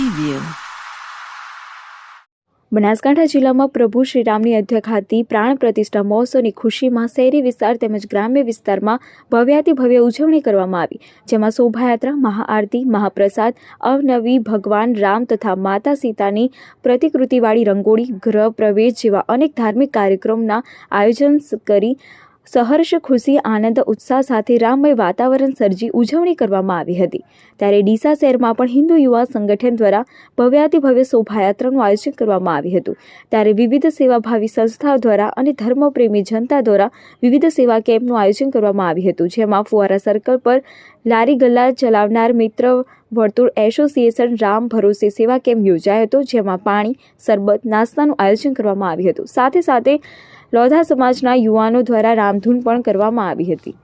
Preview Banaskantha જિલ્લામાં પ્રભુ શ્રીરામની અધ્યક્ષાથી પ્રાણ પ્રતિષ્ઠા મહોત્સવની ખુશીમાં શહેરી વિસ્તાર તેમજ ગ્રામ્ય વિસ્તારમાં ભવ્યાતિ ભવ્ય ઉજવણી કરવામાં આવી, જેમાં શોભાયાત્રા, મહાઆરતી, મહાપ્રસાદ, અવનવી ભગવાન રામ તથા માતા સીતાની પ્રતિકૃતિવાળી રંગોળી, ગ્રહ પ્રવેશ જેવા અનેક ધાર્મિક કાર્યક્રમના આયોજન કરી સહર્ષ, ખુશી, આનંદ, ઉત્સાહ સાથે રામમય વાતાવરણ સર્જી ઉજવણી કરવામાં આવી હતી. ત્યારે ડીસા શહેરમાં પણ હિન્દુ યુવા સંગઠન દ્વારા ભવ્યાતિભવ્ય શોભાયાત્રાનું આયોજન કરવામાં આવ્યું હતું. ત્યારે વિવિધ સેવાભાવી સંસ્થાઓ દ્વારા અને ધર્મપ્રેમી જનતા દ્વારા વિવિધ સેવા કેમ્પનું આયોજન કરવામાં આવ્યું હતું, જેમાં ફુવારા સર્કલ પર લારી ગલ્લા ચલાવનાર મિત્ર વર્તુળ એસોસિએશન રામ ભરોસે સેવા કેમ્પ યોજાયો હતો, જેમાં પાણી સરબત નાસ્તાનું આયોજન કરવામાં આવ્યું હતું. સાથે સાથે લોધા સમાજના યુવાનો દ્વારા રામધૂન પણ કરવામાં આવી હતી.